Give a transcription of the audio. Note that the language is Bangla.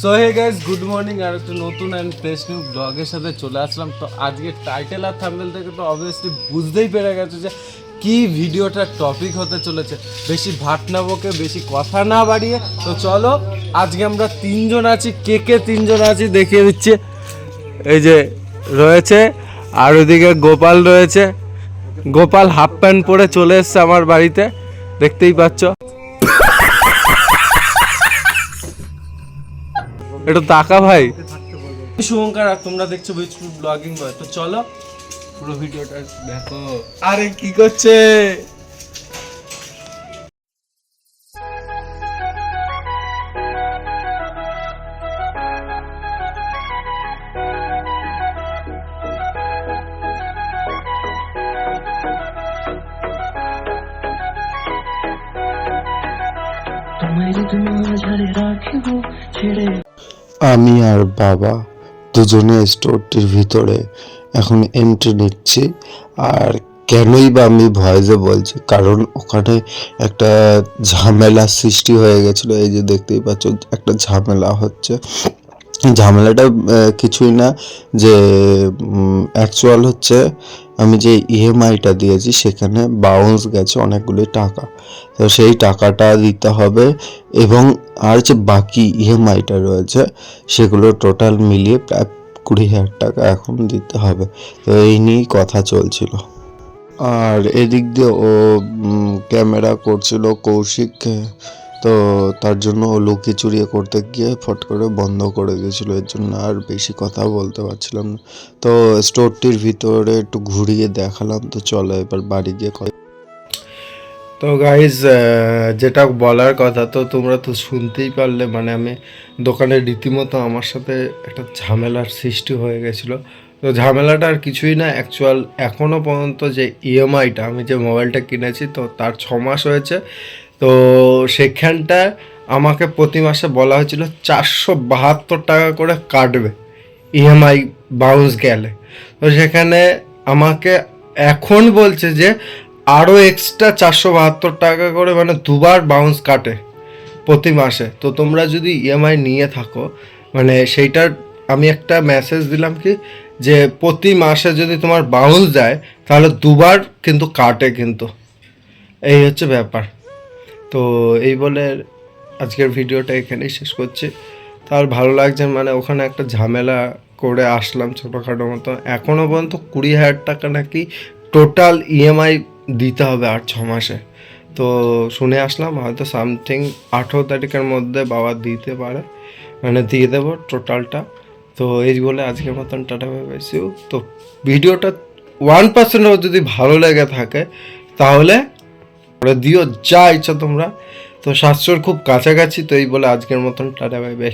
So hey guys good morning আর একটা নতুন অ্যান্ড ফ্রেশ নিউ ব্লগের সাথে চলে আসলাম। তো আজকে টাইটেল আর থাম্বনেল থেকে তো অবভিয়াসলি বুঝতেই পেরে গেছো যে কি ভিডিওটার টপিক হতে চলেছে। বেশি ভাট না বকে, বেশি কথা না বাড়িয়ে। তো চলো, আজকে আমরা তিনজন আছি। কে কে তিনজন আছি দেখিয়ে দিচ্ছে। এই যে রয়েছে, আর ওদিকে গোপাল রয়েছে। গোপাল হাফ প্যান্ট পরে চলে এসছে আমার বাড়িতে। দেখতেই পাচ্ছ। এটা তাকা ভাই। শুভঙ্কর আর তোমরা দেখছ বিচপুর ব্লগিং বয় তো চলো পুরো ভিডিওটা দেখো। আরে কি করছে? তোমায় যদি মাঝারে রাখিব ছেড়ে আমি আর বাবা দুজনে স্টোরটির ভিতরে এখন এন্ট্রি নিচ্ছি। আর কেনই বা আমি ভয়েসে বলছি, কারণ ওখানে একটা ঝামেলা সৃষ্টি হয়ে গেছিল। এই যে দেখতেই পাচ্ছ, একটা ঝামেলা হচ্ছে। ঝামেলাটা কিছুই না, যে অ্যাকচুয়াল হচ্ছে আমি যে ইএমআইটা দিয়েছি, সেখানে বাউন্স গেছে অনেকগুলি টাকা। তো সেই টাকাটা দিতে হবে এবং আর যে বাকি ইএমআইটা রয়েছে, সেগুলো টোটাল মিলিয়ে প্রায় কুড়ি হাজার টাকা এখন দিতে হবে। তো এই নিয়েই কথা চলছিল। আর এদিক দিয়ে ও ক্যামেরা করছিল কৌশিক তো তার জন্য ও লুকিয়ে চুরিয়ে করতে গিয়ে ফট করে বন্ধ করে দিয়েছিল। এর জন্য আর বেশি কথা বলতে পারছিলাম না। তো স্টোরটির ভিতরে একটু ঘুরিয়ে দেখালাম। তো চলো এবার বাড়ি গিয়ে তো গাইজ যেটা বলার কথা তো তোমরা তো শুনতেই পারলে। মানে আমি দোকানে রীতিমতো আমার সাথে একটা ঝামেলার সৃষ্টি হয়ে গেছিল। তো ঝামেলাটা আর কিছুই না অ্যাকচুয়াল এখনও পর্যন্ত যে ইএমআইটা আমি যে মোবাইলটা কিনেছি, তো তার ছ মাস হয়েছে। তো সেখানটায় আমাকে প্রতি মাসে বলা হয়েছিল চারশো বাহাত্তর টাকা করে কাটবে ইএমআই বাউন্স গেলে। তো সেখানে আমাকে এখন বলছে যে আরও এক্সট্রা চারশো বাহাত্তর টাকা করে মানে দুবার বাউন্স কাটে প্রতি মাসে। তো তোমরা যদি ইএমআই নিয়ে থাকো মানে সেইটার আমি একটা মেসেজ দিলাম কি, যে প্রতি মাসে যদি তোমার বাউন্স যায়, তাহলে দুবার কিন্তু কাটে কিন্তু। এই হচ্ছে ব্যাপার। তো এই বলে আজকের ভিডিওটা এখানেই শেষ করছি। তার ভালো লাগছে মানে ওখানে একটা ঝামেলা করে আসলাম ছোটোখাটো মতো। এখনও পর্যন্ত কুড়ি হাজার টাকা নাকি টোটাল ইএমআই দিতে হবে আর ছ মাসে। তো শুনে আসলাম, হয়তো সামথিং আঠেরো তারিখের মধ্যে বাবা দিতে পারে। মানে দিয়ে দেবো টোটালটা তো এই বলে আজকের মতন, টাটা ভেবেছি তো ভিডিওটা ওয়ান পার্সেন্টও যদি ভালো লেগে থাকে, তাহলে করে দিও, যা ইচ্ছা তোমরা। তো সাতশোর খুব কাছাকাছি, তো এই বলে আজকের মতন, টাটা, বাই বাই।